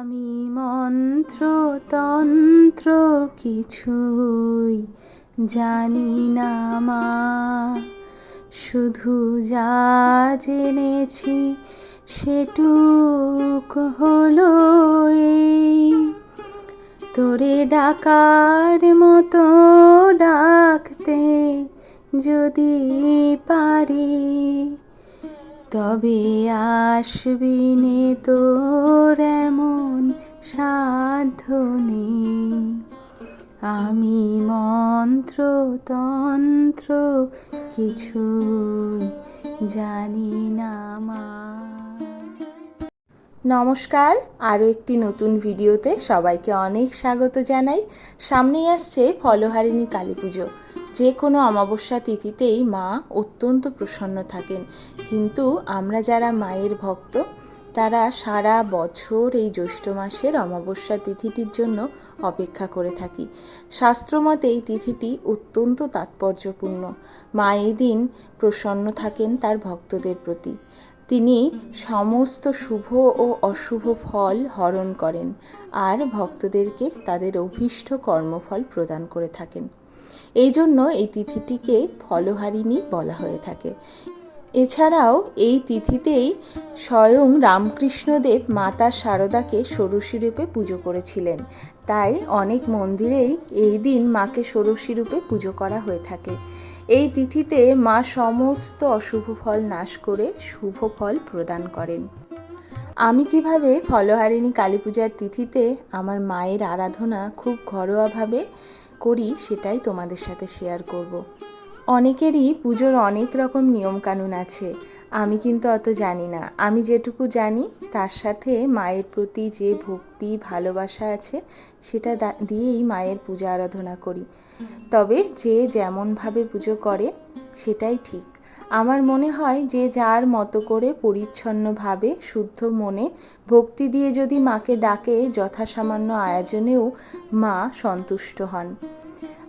আমি মন্ত্র তন্ত্র কিছুই জানি না, মা। শুধু যা জেনেছি সেটুক হলো এই। তোরে ডাকার মতো ডাকতে যদি পারি তবে আসবি নে তোর এমন সাধ্য নেই। আমি মন্ত্র তন্ত্র কিছুই জানি না মা। নমস্কার, আরও একটি নতুন ভিডিওতে সবাইকে অনেক স্বাগত জানাই। সামনেই আসছে ফলহারিণী কালী পুজো। যে কোনো অমাবস্যা তিথিতেই মা অত্যন্ত প্রসন্ন থাকেন। কিন্তু আমরা যারা মায়ের ভক্ত, তারা সারা বছর এই জ্যৈষ্ঠ মাসের অমাবস্যা তিথিটির জন্য অপেক্ষা করে থাকি। শাস্ত্রমতে এই তিথিটি অত্যন্ত তাৎপর্যপূর্ণ। মা এই দিন প্রসন্ন থাকেন তার ভক্তদের প্রতি। তিনি সমস্ত শুভ ও অশুভ ফল হরণ করেন আর ভক্তদেরকে তাদের অভীষ্ট কর্মফল প্রদান করে থাকেন। এই জন্য এই তিথিটিকে ফলহারিণী বলা হয়ে থাকে। এছাড়াও এই তিথিতেই স্বয়ং রামকৃষ্ণদেব মাতা শারদাকে ষোড়শী রূপে পুজো করেছিলেন। তাই অনেক মন্দিরেই এই দিন মাকে ষোড়শী রূপে পুজো করা হয়ে থাকে। এই তিথিতে মা সমস্ত অশুভ ফল নাশ করে শুভ ফল প্রদান করেন। আমি কীভাবে ফলহারিণী কালী পূজার তিথিতে আমার মায়ের আরাধনা খুব ঘরোয়াভাবে করি সেটাই তোমাদের সাথে শেয়ার করব। অনেকেরই পুজোর অনেক রকম নিয়মকানুন আছে। আমি কিন্তু অত জানি না। আমি যেটুকু জানি, তার সাথে মায়ের প্রতি যে ভক্তি, ভালোবাসা আছে, সেটা দিয়েই মায়ের পূজা আরাধনা করি। তবে যে যেমনভাবে পুজো করে, সেটাই ঠিক। আমার মনে হয় যে যার মতো করে পরিচ্ছন্নভাবে, শুদ্ধ মনে ভক্তি দিয়ে যদি মাকে ডাকে, যথাসামান্য আয়োজনেও মা সন্তুষ্ট হন।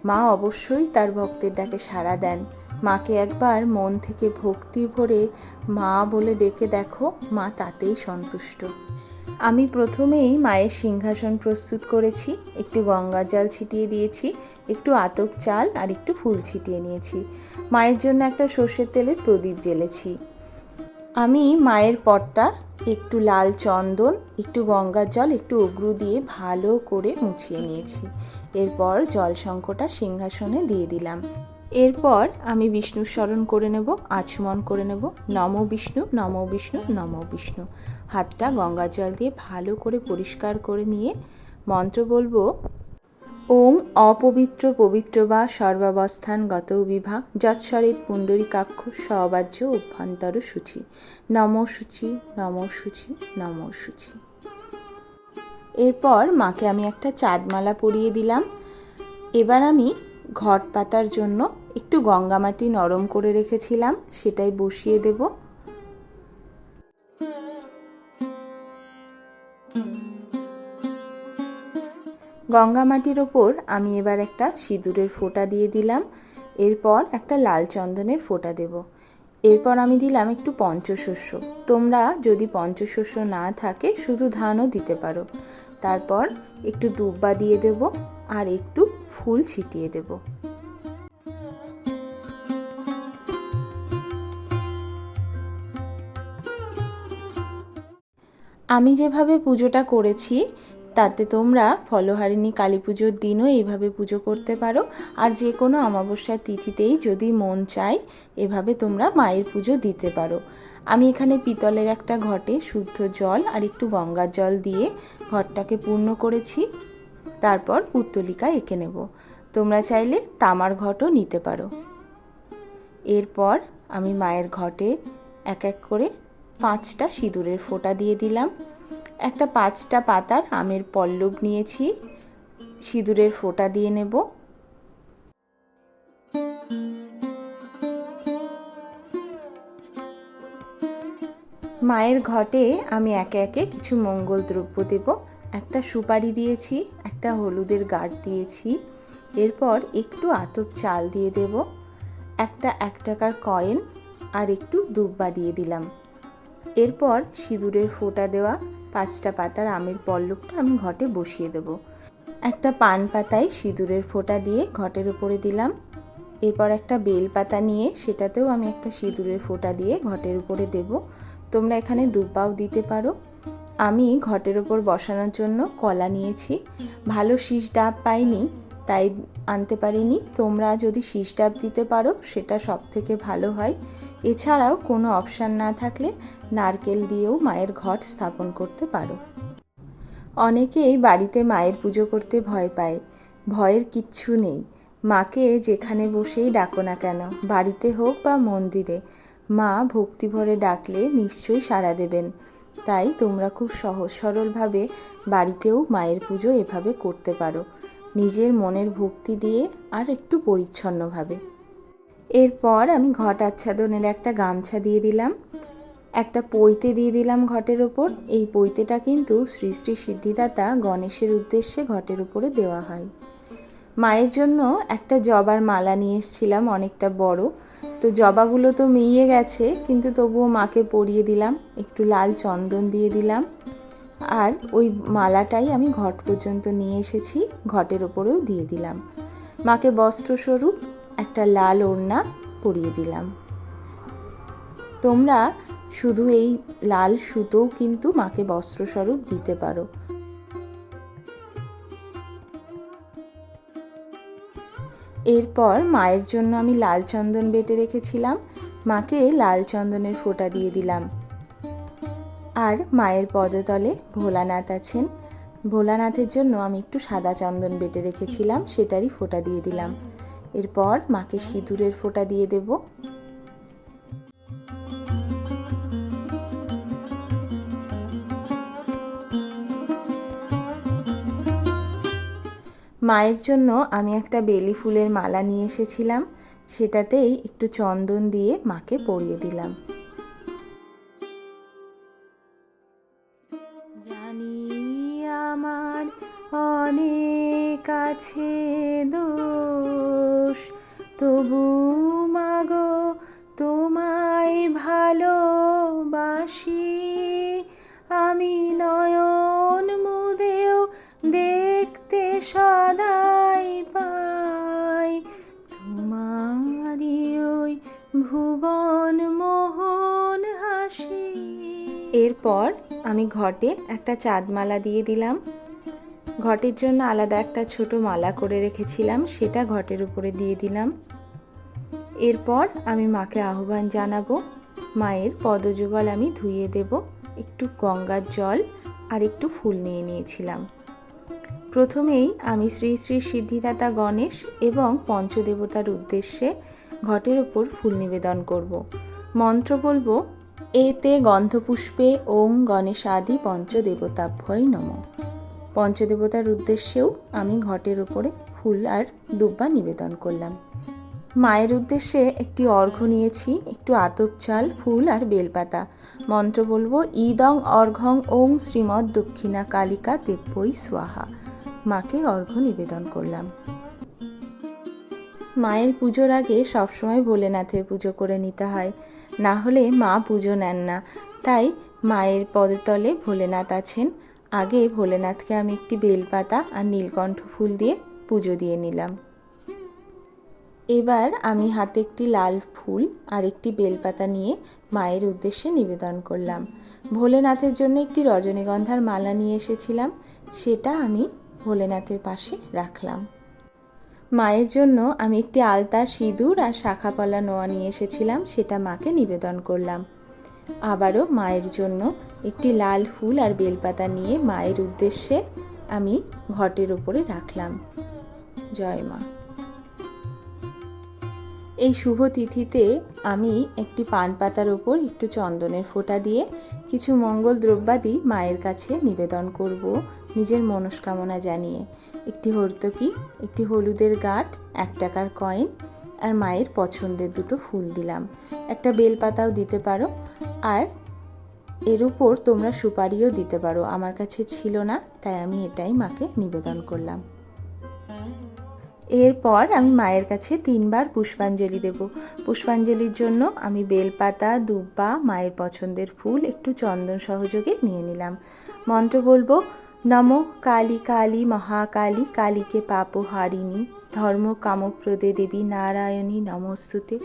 মা অবশ্যই তার ভক্তের ডাকে সাড়া দেন। মাকে একবার মন থেকে ভক্তি ভরে মা বলে ডেকে দেখো, মা তাতেই সন্তুষ্ট। আমি প্রথমেই মায়ের সিংহাসন প্রস্তুত করেছি, একটু গঙ্গা জল ছিটিয়ে দিয়েছি, একটু আতপ চাল আর একটু ফুল ছিটিয়ে নিয়েছি। মায়ের জন্য একটা সর্ষের তেলের প্রদীপ জ্বেলেছি। আমি মায়ের পটটা একটু লাল চন্দন, একটু গঙ্গার জল, একটু অগ্রু দিয়ে ভালো করে মুছিয়ে নিয়েছি। এরপর জল শঙ্কটা সিংহাসনে দিয়ে দিলাম। এরপর আমি বিষ্ণু স্মরণ করে নেব, আচমন করে নেব, নম বিষ্ণু নম বিষ্ণু নম বিষ্ণু। হাতটা গঙ্গা জল দিয়ে ভালো করে পরিষ্কার করে নিয়ে মন্ত্র বলব ওম অপবিত্র পবিত্র বা সর্বাবস্থান গত বিভা যৎসরিত পুণ্ডরীকাক্ষ সবাজ্য অভ্যন্তর সূচি। নম সূচি নম সূচি নম সূচি। এরপর মাকে আমি একটা চাঁদমালা পরিয়ে দিলাম। এবার আমি ঘট পাতার জন্য একটু গঙ্গামাটি নরম করে রেখেছিলাম, সেটাই বসিয়ে দেব। গঙ্গা মাটির ওপর আমি এবার একটা সিঁদুরের ফোঁটা দিয়ে দিলাম। এরপর একটা লাল চন্দনের ফোঁটা দেব। এরপর আমি দিলাম একটু পঞ্চশস্য। তোমরা যদি পঞ্চশস্য না থাকে, শুধু ধানও দিতে পারো। তারপর একটু দুব্বা দিয়ে দেব আর একটু ফুল ছিটিয়ে দেব। আমি যেভাবে পুজোটা করেছি তাতে তোমরা ফলহারিণী কালী পুজোর দিনও এইভাবে পুজো করতে পারো। আর যে কোনো অমাবস্যার তিথিতেই যদি মন চায়, এভাবে তোমরা মায়ের পুজো দিতে পারো। আমি এখানে পিতলের একটা ঘটে শুদ্ধ জল আর একটু গঙ্গার জল দিয়ে ঘরটাকে পূর্ণ করেছি। তারপর পুত্তলিকা এঁকে নেব। তোমরা চাইলে তামার ঘটও নিতে পারো। এরপর আমি মায়ের ঘটে এক এক করে পাঁচটা সিঁদুরের ফোঁটা দিয়ে দিলাম। একটা পাঁচটা পাতার আমের পল্লব নিয়েছি। সিঁদুরের ফোঁটা দিয়ে নেব। মায়ের ঘটে আমি একে একে কিছু মঙ্গল দ্রব্য দেব। একটা সুপারি দিয়েছি, একটা হলুদের গাঢ় দিয়েছি। এরপর একটু আতপ চাল দিয়ে দেব। একটা এক টাকার কয়েন আর একটু দুব্বা দিয়ে দিলাম। এরপর সিঁদুরের ফোঁটা দেওয়া। পাঁচটা পাতার আমের পল্লবটা আমি ঘটে বসিয়ে দেব। একটা পান পাতায় সিঁদুরের ফোঁটা দিয়ে ঘটের উপরে দিলাম। এরপর একটা বেল পাতা নিয়ে সেটাতেও আমি একটা সিঁদুরের ফোঁটা দিয়ে ঘটের উপরে দেব। তোমরা এখানে দুব্বাও দিতে পারো। আমি ঘটের ওপর বসানোর জন্য কলা নিয়েছি। ভালো শীষ ডাব পাইনি। তাই আনতে পারিনি। তোমরা যদি ডাব দিতে পারো, সেটা সব থেকে ভালো হয়। এছাড়াও কোনো অপশান না থাকলে নারকেল দিয়েও মায়ের ঘট স্থাপন করতে পারো। অনেকেই বাড়িতে মায়ের পুজো করতে ভয় পায়। ভয়ের কিচ্ছু নেই। মাকে যেখানে বসেই ডাকো না কেন, বাড়িতে হোক বা মন্দিরে, মা ভক্তি ভরে ডাকলে নিশ্চয়ই সাড়া দেবেন। তাই তোমরা খুব সহজ সরলভাবে বাড়িতেও মায়ের পুজো এভাবে করতে পারো। নিজের মনের ভক্তি দিয়ে আর একটু পরিচ্ছন্নভাবে। এরপর আমি ঘট আচ্ছাদনের একটা গামছা দিয়ে দিলাম। একটা পৈতে দিয়ে দিলাম ঘটের ওপর। এই পৈতেটা কিন্তু শ্রী শ্রী সিদ্ধিদাতা গণেশের উদ্দেশ্যে ঘটের উপরে দেওয়া হয়। মায়ের জন্য একটা জবার মালা নিয়ে এসেছিলাম, অনেকটা বড়। তো জবাগুলো তো মেয়ে গেছে, কিন্তু তবুও মাকে পরিয়ে দিলাম। একটু লাল চন্দন দিয়ে দিলাম। আর ওই মালাটাই আমি ঘট পর্যন্ত নিয়ে এসেছি, ঘটের ওপরেও দিয়ে দিলাম। মাকে বস্ত্রস্বরূপ একটা লাল ওড়না পরিয়ে দিলাম। তোমরা শুধু এই লাল সুতোও কিন্তু মাকে বস্ত্রস্বরূপ দিতে পারো। এরপর মায়ের জন্য আমি লাল চন্দন বেটে রেখেছিলাম। মাকে লাল চন্দনের ফোঁটা দিয়ে দিলাম। আর মায়ের পদতলে ভোলানাথ আছেন। ভোলানাথের জন্য আমি একটু সাদা চন্দন বেটে রেখেছিলাম, সেটারই ফোঁটা দিয়ে দিলাম। এরপর মাকে সিঁদুরের ফোঁটা দিয়ে দেব। মায়ের জন্য আমি একটা বেলি ফুলের মালা নিয়ে এসেছিলাম, সেটাতেই একটু চন্দন দিয়ে মাকে পরিয়ে দিলাম। আছে দোষ, তবু মাগো তোমায় ভালোবাসি। আমি নয়ন মুদেও দেখতে সদাই পাই। তোমারই ওই ভুবন মোহন হাসি। এরপর আমি ঘটে একটা চাঁদমালা দিয়ে দিলাম। ঘটের জন্য আলাদা একটা ছোট মালা করে রেখেছিলাম, সেটা ঘটের উপরে দিয়ে দিলাম। এরপর আমি মাকে আহ্বান জানাব, মায়ের পদযুগল আমি ধুইয়ে দেব, একটু গঙ্গার জল আর একটু ফুল নিয়ে নিয়েছিলাম। প্রথমেই আমি শ্রী শ্রী সিদ্ধিদাতা গণেশ এবং পঞ্চদেবতার উদ্দেশ্যে ঘটের ওপর ফুল নিবেদন করব। মন্ত্র বলব, এতে গন্ধপুষ্পে ওম গণেশ আদি পঞ্চদেবতাভ্যই নম। পঞ্চদেবতার উদ্দেশ্যেও আমি ঘটের ওপরে ফুল আর দুব্বা নিবেদন করলাম। মায়ের উদ্দেশ্যে একটি অর্ঘ্য নিয়েছি, একটু আতপ চাল, ফুল আর বেলপাতা। মন্ত্র বলব ইদং অর্ঘং ওং শ্রীমৎ দক্ষিণা কালিকা দেব্যই স্বাহা। মাকে অর্ঘ্য নিবেদন করলাম। মায়ের পুজোর আগে সবসময় ভোলেনাথের পুজো করে নিতে হয়। না হলে মা পুজো নেন না। তাই মায়ের পদতলে ভোলেনাথ আছেন। আগে ভোলেনাথকে আমি একটি বেলপাতা আর নীলকণ্ঠ ফুল দিয়ে পুজো দিয়ে নিলাম। এবার আমি হাতে একটি লাল ফুল আর একটি বেলপাতা নিয়ে মায়ের উদ্দেশ্যে নিবেদন করলাম। ভোলেনাথের জন্য একটি রজনীগন্ধার মালা নিয়ে এসেছিলাম, সেটা আমি ভোলেনাথের পাশে রাখলাম। মায়ের জন্য আমি একটি আলতা, সিঁদুর আর শাখাপলা নোয়া নিয়ে এসেছিলাম, সেটা মাকে নিবেদন করলাম। আবারও মায়ের জন্য একটি লাল ফুল আর বেলপাতা নিয়ে মায়ের উদ্দেশ্যে আমি ঘটের ওপরে রাখলাম। জয় মা। এই শুভ তিথিতে আমি একটি পান পাতার ওপর একটু চন্দনের ফোঁটা দিয়ে কিছু মঙ্গল দ্রব্যাদি মায়ের কাছে নিবেদন করব, নিজের মনস্কামনা জানিয়ে। একটি হর্তকি, একটি হলুদের গাঠ এক টাকার কয়েন আর মায়ের পছন্দের দুটো ফুল দিলাম। একটা বেলপাতাও দিতে পারো। আর এর উপর তোমরা সুপারিও দিতে পারো। আমার কাছে ছিল না, তাই আমি এটাই মাকে নিবেদন করলাম। এরপর আমি মায়ের কাছে তিনবার পুষ্পাঞ্জলি দেব। পুষ্পাঞ্জলির জন্য আমি বেলপাতা, দুব্বা, মায়ের পছন্দের ফুল, একটু চন্দন সহযোগে নিয়ে নিলাম। মন্ত্র বলব, নমো কালী কালী মহাকালী, কালীকে পাপহারিণী ধর্ম কামপ্রদে দেবী নারায়ণী নমস্তুতে।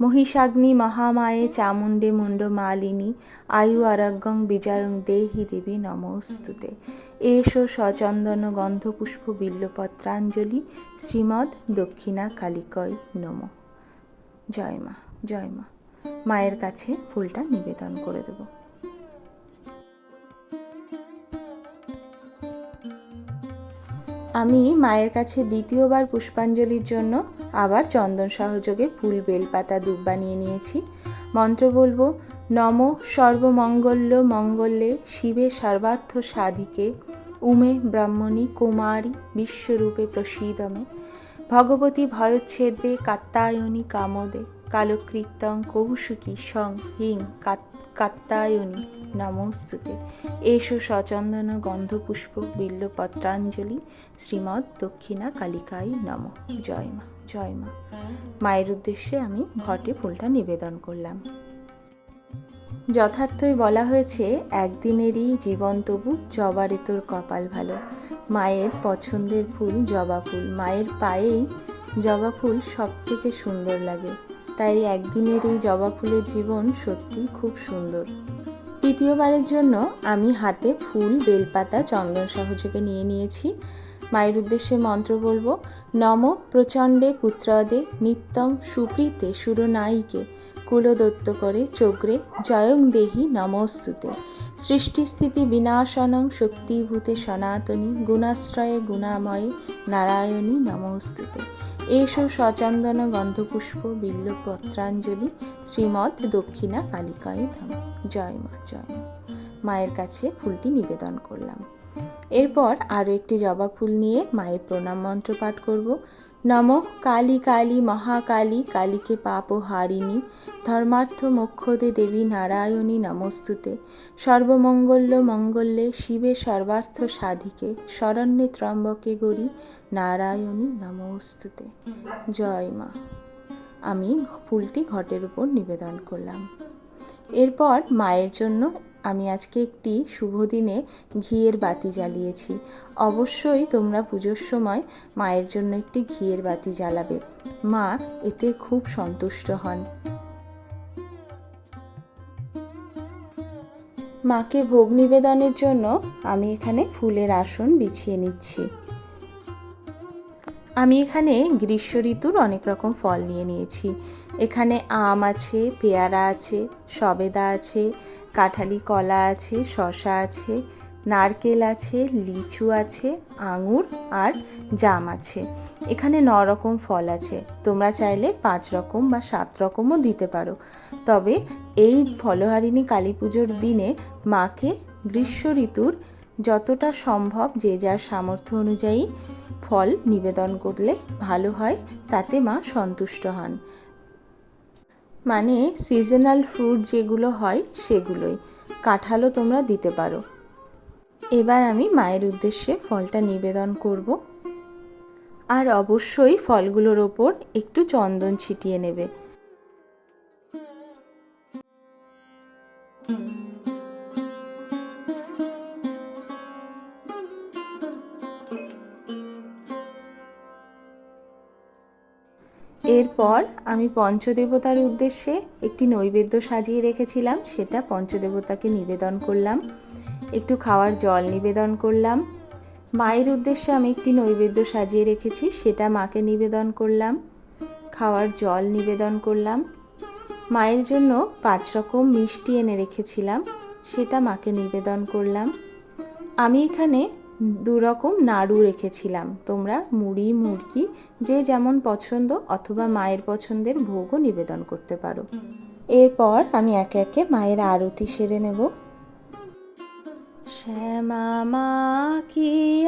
মহিষাগ্নি মহামায়ে চামুণ্ডে মুণ্ড মালিনী আয়ু আরোগ্যং বিজয়ং দেহি দেবী নমস্তুতে। এসো সচন্দন গন্ধপুষ্প বিল্লপত্রাঞ্জলি শ্রীমদ দক্ষিণা কালিকয় নম। জয় মা জয় মা। মায়ের কাছে ফুলটা নিবেদন করে দেবো। আমি মায়ের কাছে দ্বিতীয়বার পুষ্পাঞ্জলির জন্য আবার চন্দন সহযোগে ফুল বেলপাতা দুব্বা বানিয়ে নিয়েছি। মন্ত্র বলব, নম সর্বমঙ্গল্য মঙ্গলে শিবে সর্বার্থ সাধিকে, উমে ব্রাহ্মণী কুমারী বিশ্বরূপে প্রসীদমে। ভগবতী ভয়চ্ছেদে কাত্তায়নী কামদে, কালকৃত্যং কৌশুকী সং হিং কাত্তায়নী নমস্তুতে। এসো সচন্দন গন্ধপুষ্প বিল্লপত্রাঞ্জলি শ্রীমৎ দক্ষিণা কালিকাই নম। জয় মা জয় মা। মায়ের উদ্দেশ্যে আমি ঘটে ফুলটা নিবেদন করলাম। যথার্থই বলা হয়েছে, একদিনেরই জীবন তবু জবারে তোর কপাল ভালো। মায়ের পছন্দের ফুল জবা ফুল, মায়ের পায়েই জবা ফুল সব থেকে সুন্দর লাগে। তাই একদিনের এই জবা ফুলের জীবন সত্যিই খুব সুন্দর। তৃতীয়বারের জন্য আমি হাতে ফুল, বেলপাতা, চন্দন সহযোগে নিয়ে নিয়েছি। মায়ের উদ্দেশ্যে মন্ত্র বলব, নম প্রচণ্ডে পুত্রদে নিত্যম সুপ্রীতে সুরনায়িকে। কুলদত্ত করে চোগ্রে জয়ং দেহি নমস্তুতে। সৃষ্টিস্থিতি বিনাশনং শক্তিভূতে সনাতনী গুণাশ্রয়ে গুণাময়ে নারায়ণী নমস্তুতে। এসো সচন্দন গন্ধপুষ্প বিল্ল পত্রাঞ্জলি শ্রীমৎ দক্ষিণা কালিকায় নম। জয় মা, জয় মায়ের কাছে ফুলটি নিবেদন করলাম। এরপর আরও একটি জবা ফুল নিয়ে মায়ের প্রণাম মন্ত্র পাঠ করব। নম কালী কালী মহাকালী কালীকে পাপ হারিণী ধর্মার্থ মোক্ষদে দেবী নারায়ণী নমস্তুতে সর্বমঙ্গল্য মঙ্গল্যে শিবে সর্বার্থ সাধিকে শরণ্যে ত্রম্বকে গড়ি নারায়ণী নমস্তুতে জয় মা। আমি ফুলটি ঘটের উপর নিবেদন করলাম। এরপর মায়ের জন্য আমি আজকে একটি শুভ দিনে ঘিয়ের বাতি জ্বালিয়েছি। অবশ্যই তোমরা পুজোর সময় মায়ের জন্য একটি ঘিয়ের বাতি জ্বালাবে। মা এতে খুব সন্তুষ্ট হন। মাকে ভোগ নিবেদনের জন্য আমি এখানে ফুলের আসন বিছিয়ে নিচ্ছি। আমি এখানে গ্রীষ্ম ঋতুর অনেক রকম ফল নিয়ে নিয়েছি। এখানে আম আছে, পেয়ারা আছে, সবেদা আছে, কাঁঠালি, কলা আছে শশা আছে, নারকেল আছে, লিচু আছে, আঙুর আর জাম আছে। এখানে ন রকম ফল আছে। তোমরা চাইলে পাঁচ রকম বা সাত রকমও দিতে পারো। তবে এই ফলহারিণী কালী পুজোর দিনে মাকে গ্রীষ্ম ঋতুর যতটা সম্ভব যে যার সামর্থ্য অনুযায়ী ফল নিবেদন করলে ভালো হয়, তাতে মা সন্তুষ্ট হন। মানে সিজনাল ফ্রুট যেগুলো হয় সেগুলোই। কাঁঠালও তোমরা দিতে পারো। এবার আমি মায়ের উদ্দেশ্যে ফলটা নিবেদন করব। আর অবশ্যই ফলগুলোর ওপর একটু চন্দন ছিটিয়ে নেবে। এরপর আমি পঞ্চদেবতার উদ্দেশ্যে একটি নৈবেদ্য সাজিয়ে রেখেছিলাম। সেটা পঞ্চদেবতাকে নিবেদন করলাম। একটু খাওয়ার জল নিবেদন করলাম। মায়ের উদ্দেশ্যে আমি একটি নৈবেদ্য সাজিয়ে রেখেছি। সেটা মাকে নিবেদন করলাম। খাওয়ার জল নিবেদন করলাম। মায়ের জন্য পাঁচ রকম মিষ্টি এনে রেখেছিলাম। সেটা মাকে নিবেদন করলাম। আমি এখানে দু রকম নাড়ু রেখেছিলাম। তোমরা মুড়ি মুরগি যে যেমন পছন্দ অথবা মায়ের পছন্দের ভোগও নিবেদন করতে পারো। এরপর আমি একে একে মায়ের আরতি সেরে নেব। শ্যামা মা কি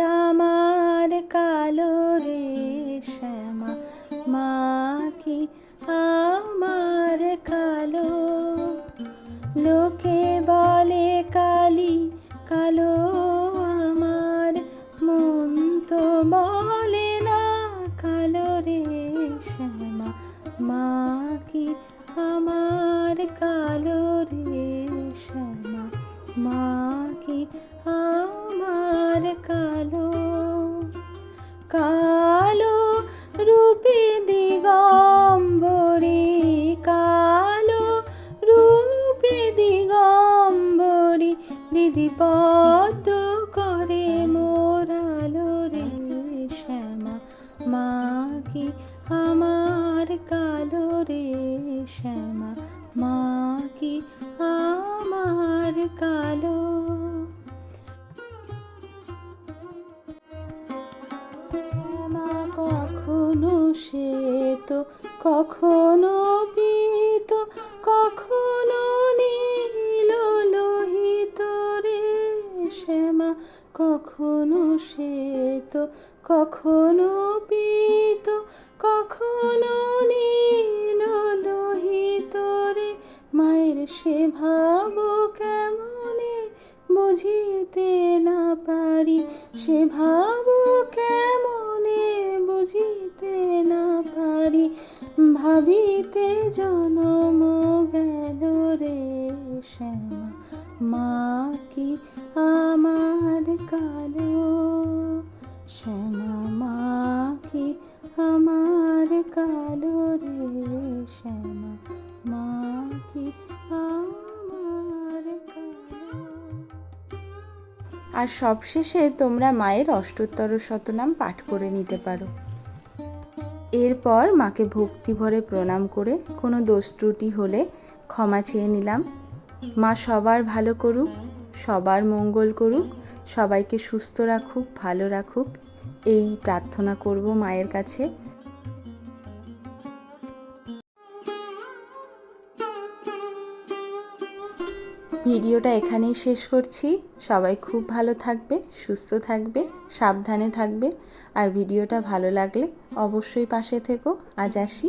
পদ্ম করে মোরালো রে শ্যামা। মা কি আমার কালো রে শ্যামা? মা কি আমার কালো? কখনো সে তো কখনো পিত, কখনো কখনো সে তো, কখনো পিত, কখনো নীল লোহিত রে। মায়ের সে ভাব কেমনে বুঝিতে না পারি? সে ভাব কেমনে বুঝিতে না পারি? ভাবিতে জনম গেল রে শ্যামা, মা কি কালো শ্যামা মা কি আমার কালো রে শ্যামা মা কি আমার আর সবশেষে তোমরা মায়ের অষ্টোত্তর শতনাম পাঠ করে নিতে পারো। এরপর মাকে ভক্তি ভরে প্রণাম করে কোনো দোষ ত্রুটি হলে ক্ষমা চেয়ে নিলাম। মা সবার ভালো করুক, সবার মঙ্গল করুক সবাইকে সুস্থ রাখুক, ভালো রাখুক। এই প্রার্থনা করব মায়ের কাছে। ভিডিওটা এখানেই শেষ করছি। সবাই খুব ভালো থাকবে, সুস্থ থাকবে, সাবধানে থাকবে। আর ভিডিওটা ভালো লাগলে অবশ্যই পাশে থেকো। আজ আসি।